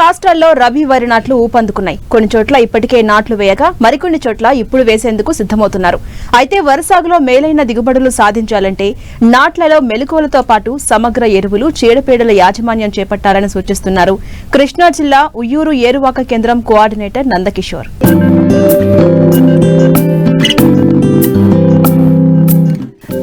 రాష్ట్రాల్లో రబీ వరి నాట్లు ఊపందుకున్నాయి. కొన్ని చోట్ల ఇప్పటికే నాట్లు వేయగా మరికొన్ని చోట్ల ఇప్పుడు వేసేందుకు సిద్ధమవుతున్నారు. అయితే వరసాగులో మేలైన దిగుబడులు సాధించాలంటే నాట్లలో మెలకువలతో పాటు సమగ్ర ఎరువులు చీడపీడల యాజమాన్యం చేపట్టాలని సూచిస్తున్నారు. కృష్ణా జిల్లా ఉయ్యూరు ఏరువాక కేంద్రం కోఆర్డినేటర్ నందకిషోర్.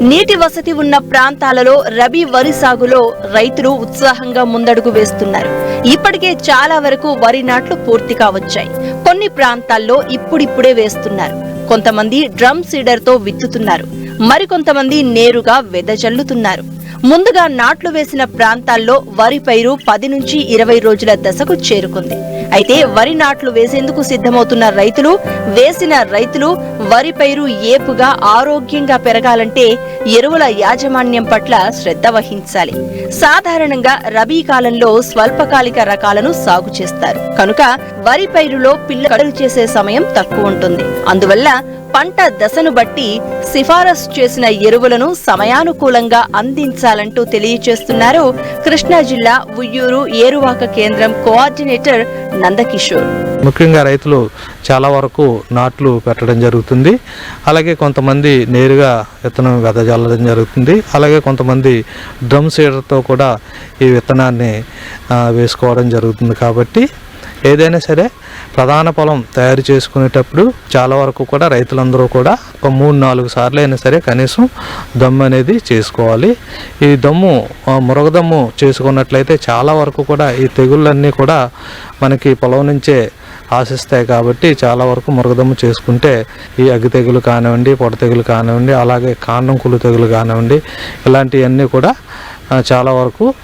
నీటి వసతి ఉన్న ప్రాంతాలలో రబీ వరి సాగులో రైతులు ఉత్సాహంగా ముందడుగు వేస్తున్నారు. ఇప్పటికే చాలా వరకు వరి నాట్లు పూర్తిగా వచ్చాయి కొన్ని ప్రాంతాల్లో ఇప్పుడిప్పుడే వేస్తున్నారు. కొంతమంది డ్రమ్ సీడర్తో విత్తుతున్నారు. మరికొంతమంది నేరుగా వెదజల్లుతున్నారు ముందుగా నాట్లు వేసిన ప్రాంతాల్లో వరి పైరు పది నుంచి ఇరవై రోజుల దశకు చేరుకుంది. అయితే వరి నాట్లు వేసేందుకు సిద్ధమవుతున్న రైతులు వేసిన రైతులు వరి పైరు ఏపుగా ఆరోగ్యంగా పెరగాలంటే ఎరువుల యాజమాన్యం పట్ల శ్రద్ధ వహించాలి. సాధారణంగా రబీ కాలంలో స్వల్పకాలిక రకాలను సాగు చేస్తారు. కనుక వరి పైరులో పిల్ల చేసే సమయం తక్కువ ఉంటుంది. అందువల్ల పంట దశను బట్టి సిఫారసు చేసిన ఎరువులను సమయానుకూలంగా అందించాలంటూ తెలియచేస్తున్నారు కృష్ణా జిల్లా ఉయ్యూరు ఏరువాక కేంద్రం కోఆర్డినేటర్ నందకిషోర్. ముఖ్యంగా రైతులు చాలా వరకు నాట్లు పెట్టడం జరుగుతుంది. అలాగే కొంతమంది నేరుగా విత్తనం వెదజల్లడం జరుగుతుంది. అలాగే కొంతమంది డ్రమ్ సీడర్తో కూడా ఈ విత్తనాన్ని వేసుకోవడం జరుగుతుంది కాబట్టి ఏదైనా సరే ప్రధాన పొలం తయారు చేసుకునేటప్పుడు చాలా వరకు కూడా రైతులందరూ కూడా ఒక మూడు నాలుగు సార్లు అయినా సరే కనీసం దమ్ము అనేది చేసుకోవాలి. ఈ దమ్ము మురగదమ్ము చేసుకున్నట్లయితే చాలా వరకు కూడా ఈ తెగుళ్ళన్నీ కూడా మనకి పొలం నుంచే ఆశిస్తాయి కాబట్టి చాలా వరకు మురగదమ్ము చేసుకుంటే ఈ అగ్గి తెగులు కానివ్వండి పొడ తెగులు కానివ్వండి అలాగే కాండం కుళ్ళు తెగులు కానివ్వండి ఇలాంటివన్నీ కూడా చాలా వరకు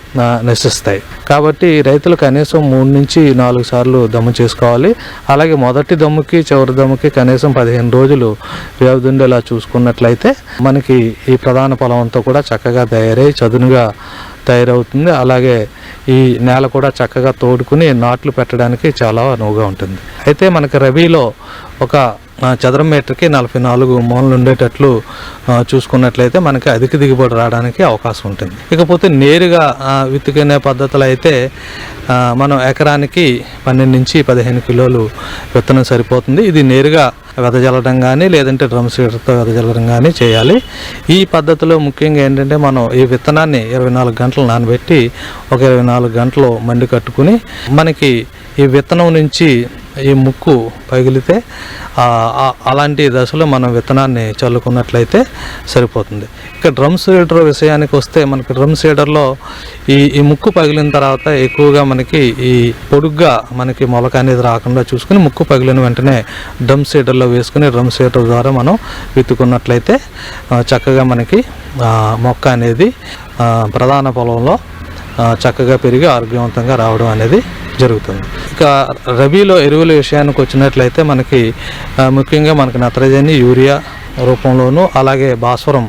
నశిస్తాయి. కాబట్టి రైతులు కనీసం మూడు నుంచి నాలుగు సార్లు దమ్ము చేసుకోవాలి. అలాగే మొదటి దమ్ముకి చివరి దమ్ముకి కనీసం పదిహేను రోజులు వ్యవధి ఉండేలా చూసుకున్నట్లయితే మనకి ఈ ప్రధాన పొలం అంతా కూడా చక్కగా తయారై చదునుగా తయారవుతుంది. అలాగే ఈ నేల కూడా చక్కగా తోడుకుని నాట్లు పెట్టడానికి చాలా అనువుగా ఉంటుంది. అయితే మనకి రబీలో ఒక చదరం మీటర్కి నలభై నాలుగు మూలలు ఉండేటట్లు చూసుకున్నట్లయితే మనకి అధిక దిగుబడి రావడానికి అవకాశం ఉంటుంది. ఇకపోతే నేరుగా విత్తుకునే పద్ధతులు అయితే మనం ఎకరానికి పన్నెండు నుంచి పదిహేను కిలోలు విత్తనం సరిపోతుంది. ఇది నేరుగా వెదజల్లడం కానీ లేదంటే డ్రమ్ సీడర్తో వెదజల్లడం కానీ చేయాలి. ఈ పద్ధతిలో ముఖ్యంగా ఏంటంటే మనం ఈ విత్తనాన్ని ఇరవై నాలుగు గంటలు నానబెట్టి ఒక ఇరవై నాలుగు గంటలు మండి కట్టుకుని మనకి ఈ విత్తనం నుంచి ఈ ముక్కు పగిలితే ఆ, అలాంటి దశలో మనం విత్తనాన్ని చల్లుకున్నట్లయితే సరిపోతుంది. ఇక డ్రమ్ సీడర్ విషయానికి వస్తే మనకి డ్రమ్ సీడర్లో ఈ ఈ ముక్కు పగిలిన తర్వాత ఎక్కువగా మనకి ఈ పొడుగ్గా మనకి మొలక అనేది రాకుండా చూసుకుని ముక్కు పగిలిన వెంటనే డ్రమ్ సీడర్లో వేసుకుని డ్రమ్ సీడర్ ద్వారా మనం విత్తుకున్నట్లయితే చక్కగా మనకి మొక్క అనేది ప్రధాన పొలంలో చక్కగా పెరిగి ఆరోగ్యవంతంగా రావడం అనేది జరుగుతుంది. ఇక రబీలో ఎరువుల విషయానికి వచ్చినట్లయితే మనకి ముఖ్యంగా మనకి నత్రజని యూరియా రూపంలోను అలాగే భాస్వరం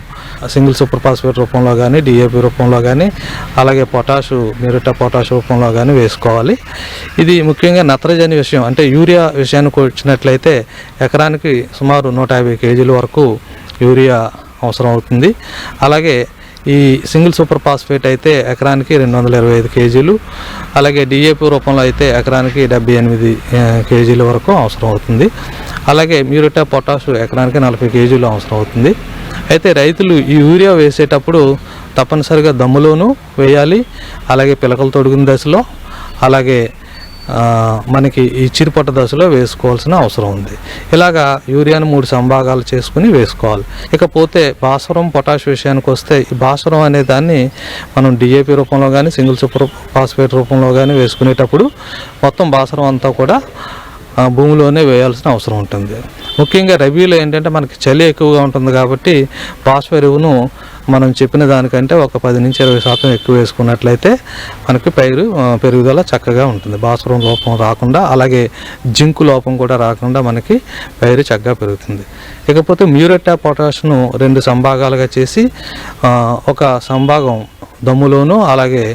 సింగిల్ సూపర్ ఫాస్ఫేట్ రూపంలో కానీ డిఏపి రూపంలో కానీ అలాగే పొటాషు మిరట పొటాష్ రూపంలో కానీ వేసుకోవాలి. ఇది ముఖ్యంగా నత్రజని విషయం అంటే యూరియా విషయానికి వచ్చినట్లయితే ఎకరానికి సుమారు నూట యాభై కేజీల వరకు యూరియా అవసరం అవుతుంది. అలాగే ఈ సింగిల్ సూపర్ ఫాస్ఫేట్ అయితే ఎకరానికి రెండు వందల ఇరవై ఐదు కేజీలు. అలాగే డిఏపి రూపంలో అయితే ఎకరానికి డెబ్బై ఎనిమిది కేజీల వరకు అవసరం అవుతుంది. అలాగే మ్యూరిటా పొటాష్ ఎకరానికి నలభై కేజీలు అవసరం అవుతుంది. అయితే రైతులు ఈ యూరియా వేసేటప్పుడు తప్పనిసరిగా దమ్ములోనూ వేయాలి. అలాగే పిలకలు తొడిగిన దశలో అలాగే మనకి ఈ చిరుపట్ట దశలో వేసుకోవాల్సిన అవసరం ఉంది. ఇలాగా యూరియాను మూడు సంభాగాలు చేసుకుని వేసుకోవాలి. ఇకపోతే భాస్వరం పొటాష్ విషయానికి వస్తే ఈ భాస్వరం అనే దాన్ని మనం డిఏపి రూపంలో కానీ సింగిల్ సూపర్ ఫాస్ఫేట్ రూపంలో కానీ వేసుకునేటప్పుడు మొత్తం భాస్వరం అంతా కూడా భూమిలోనే వేయాల్సిన అవసరం ఉంటుంది. ముఖ్యంగా రబీలో ఏంటంటే మనకి చలి ఎక్కువగా ఉంటుంది కాబట్టి భాస్వ ఎరువును మనం చెప్పిన దానికంటే ఒక పది నుంచి ఇరవై శాతం ఎక్కువ వేసుకున్నట్లయితే మనకి పైరు పెరుగుదల చక్కగా ఉంటుంది. భాస్వరం లోపం రాకుండా అలాగే జింకు లోపం కూడా రాకుండా మనకి పైరు చక్కగా పెరుగుతుంది. ఇకపోతే మ్యూరెట్టా పొటాష్ను రెండు సంభాగాలుగా చేసి ఒక సంభాగం దమ్ములోను అలాగే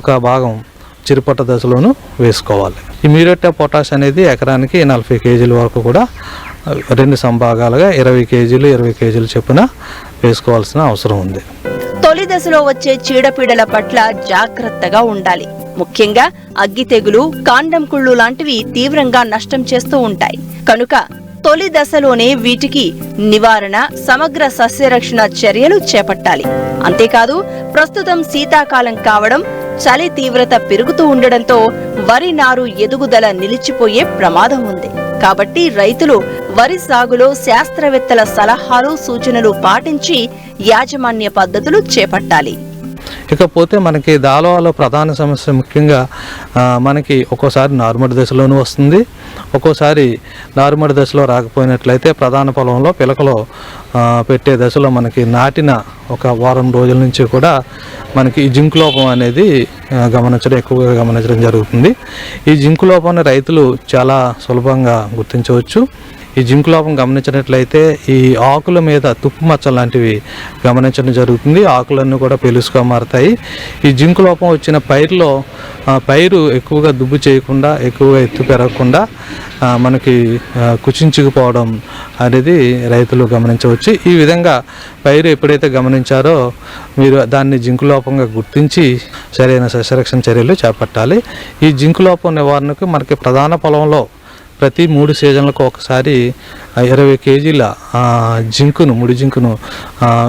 ఒక భాగం చిరుపట్ట దశలోను వేసుకోవాలి. ఈ మ్యూరేటా పొటాష్ అనేది ఎకరానికి నలభై కేజీల వరకు కూడా రెండు సంభాగాలుగా ఇరవై కేజీలు ఇరవై కేజీలు చొప్పున వేసుకోవాల్సిన అవసరం ఉంది. తొలి దశలో వచ్చే చీడపీడల పట్ల జాగ్రత్తగా ఉండాలి. ముఖ్యంగా అగ్గి తెగులు కాండం కుళ్ళు లాంటివి తీవ్రంగా నష్టం చేస్తూ ఉంటాయి. కనుక తొలి దశలోనే వీటికి నివారణ సమగ్ర సస్యరక్షణ చర్యలు చేపట్టాలి. అంతేకాదు ప్రస్తుతం శీతాకాలం కావడం చలి తీవ్రత పెరుగుతూ ఉండడంతో వరి నారు ఎదుగుదల నిలిచిపోయే ప్రమాదం ఉంది. కాబట్టి రైతులు వరి సాగులో శాస్త్రవేత్తల సలహాలు సూచనలు పాటించి యాజమాన్య పద్ధతులు చేపట్టాలి. ఇకపోతే మనకి దాలవాలో ప్రధాన సమస్య ముఖ్యంగా మనకి ఒక్కోసారి నార్మల్ దశలోనూ వస్తుంది. ఒక్కోసారి నార్మల్ దశలో రాకపోయినట్లయితే ప్రధాన పొలంలో పిలకలో పెట్టే దశలో మనకి నాటిన ఒక వారం రోజుల నుంచి కూడా మనకి ఈ జింక్ లోపం అనేది గమనించడం ఎక్కువగా గమనించడం జరుగుతుంది. ఈ జింక్ లోపాన్ని రైతులు చాలా సులభంగా గుర్తించవచ్చు. ఈ జింకు లోపం గమనించినట్లయితే ఈ ఆకుల మీద తుప్పు మచ్చలు లాంటివి గమనించడం జరుగుతుంది. ఆకులన్నీ కూడా పెలుసుగా మారుతాయి. ఈ జింకు లోపం వచ్చిన పైరులో పైరు ఎక్కువగా దుబ్బు చేయకుండా ఎక్కువగా ఎత్తు పెరగకుండా మనకి కుచించుకుపోవడం అనేది రైతులు గమనించవచ్చు. ఈ విధంగా పైరు ఎప్పుడైతే గమనించారో మీరు దాన్ని జింకు లోపంగా గుర్తించి సరైన సస్యరక్షణ చర్యలు చేపట్టాలి. ఈ జింకు లోపం నివారణకు మనకి ప్రధాన పొలంలో ప్రతి మూడు సీజన్లకు ఒకసారి ఇరవై కేజీల జింకును ముడి జింకును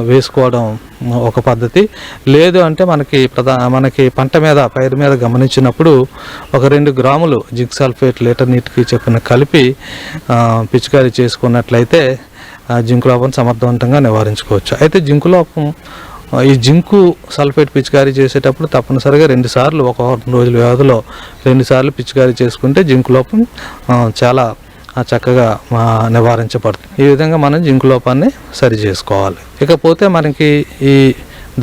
వేసుకోవడం ఒక పద్ధతి. లేదు అంటే మనకి ప్రధా మనకి పంట మీద పైరు మీద గమనించినప్పుడు ఒక రెండు గ్రాములు జింక్ సల్ఫేట్ లీటర్ నీటికి చెప్పిన కలిపి పిచికారి పిచికారీ చేసుకున్నట్లయితే ఆ, జింకు లోపం సమర్థవంతంగా నివారించుకోవచ్చు. అయితే జింకు లోపం ఈ జింకు సల్ఫేట్ పిచికారీ చేసేటప్పుడు తప్పనిసరిగా రెండు సార్లు ఒక వారం రోజుల వ్యవధిలో రెండు సార్లు పిచికారీ చేసుకుంటే జింకు లోపం చాలా చక్కగా నివారించబడుతుంది. ఈ విధంగా మనం జింకు లోపాన్ని సరి చేసుకోవాలి. ఇకపోతే మనకి ఈ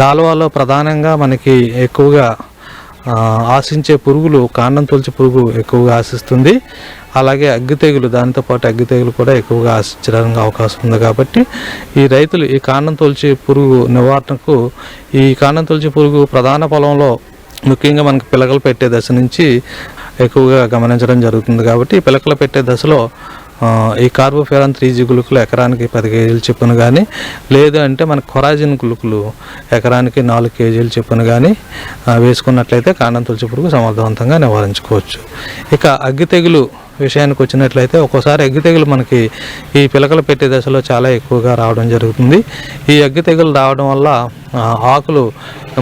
దాల్వాలో ప్రధానంగా మనకి ఎక్కువగా ఆశించే పురుగులు కాండం తొలిచి పురుగు ఎక్కువగా ఆశిస్తుంది. అలాగే అగ్గి తెగులు దానితో పాటు అగ్గి తెగులు కూడా ఎక్కువగా ఆశించడానికి అవకాశం ఉంది కాబట్టి ఈ రైతులు ఈ కాండం తొలిచి పురుగు నివారణకు ఈ కాండం తొలిచి పురుగు ప్రధాన పొలంలో ముఖ్యంగా మనకు పిలకలు పెట్టే దశ నుంచి ఎక్కువగా గమనించడం జరుగుతుంది కాబట్టి పిలకలు పెట్టే దశలో ఈ కార్బోఫెరాన్ త్రీ జీ గులుకులు ఎకరానికి పది కేజీలు చెప్పును కానీ లేదు అంటే మన కొరాజిన్ గులుకులు ఎకరానికి నాలుగు కేజీలు చెప్పును కానీ వేసుకున్నట్లయితే కాండం తులసి పురుగు సమర్థవంతంగా నివారించుకోవచ్చు. ఇక అగ్గి తెగులు విషయానికి వచ్చినట్లయితే ఒక్కోసారి అగ్గి తెగులు మనకి ఈ పిలకలు పెట్టే దశలో చాలా ఎక్కువగా రావడం జరుగుతుంది. ఈ అగ్గి తెగులు రావడం వల్ల ఆకులు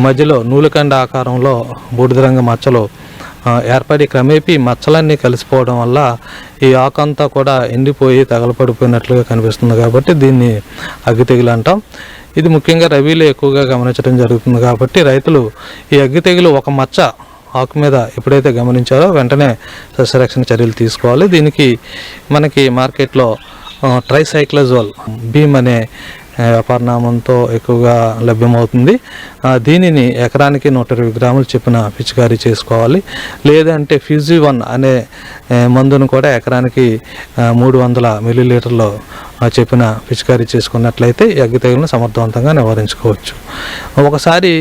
మధ్యలో నూలుకండ ఆకారంలో బూడిద రంగు మచ్చలు ఏర్పడి క్రమేపీ మచ్చలన్నీ కలిసిపోవడం వల్ల ఈ ఆకు అంతా కూడా ఎండిపోయి తగలపడిపోయినట్లుగా కనిపిస్తుంది కాబట్టి దీన్ని అగ్గి తెగులు అంటాం. ఇది ముఖ్యంగా రబీలో ఎక్కువగా గమనించడం జరుగుతుంది కాబట్టి రైతులు ఈ అగ్గి తెగులు ఒక మచ్చ ఆకు మీద ఎప్పుడైతే గమనించారో వెంటనే సస్యరక్షణ చర్యలు తీసుకోవాలి. దీనికి మనకి మార్కెట్లో ట్రైసైక్లజోల్ భీమ్ అనే వ్యాపారనామంతో ఎక్కువగా లభ్యమవుతుంది. దీనిని ఎకరానికి నూట ఇరవై గ్రాములు చెప్పిన పిచికారీ చేసుకోవాలి. లేదంటే ఫ్యూజీ వన్ అనే మందును కూడా ఎకరానికి మూడు వందల మిల్లీలీటర్లు చెప్పిన పిచికారీ చేసుకున్నట్లయితే అగ్గి తెగులను సమర్థవంతంగా నివారించుకోవచ్చు. ఒకసారి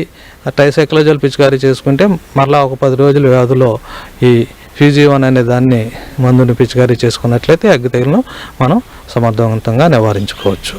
టైసైక్లోజల్ పిచికారీ చేసుకుంటే మరలా ఒక పది రోజుల వ్యవధిలో ఈ ఫ్యూజీ వన్ అనే దాన్ని మందుని పిచికారీ చేసుకున్నట్లయితే అగ్గి తెగులను మనం సమర్థవంతంగా నివారించుకోవచ్చు.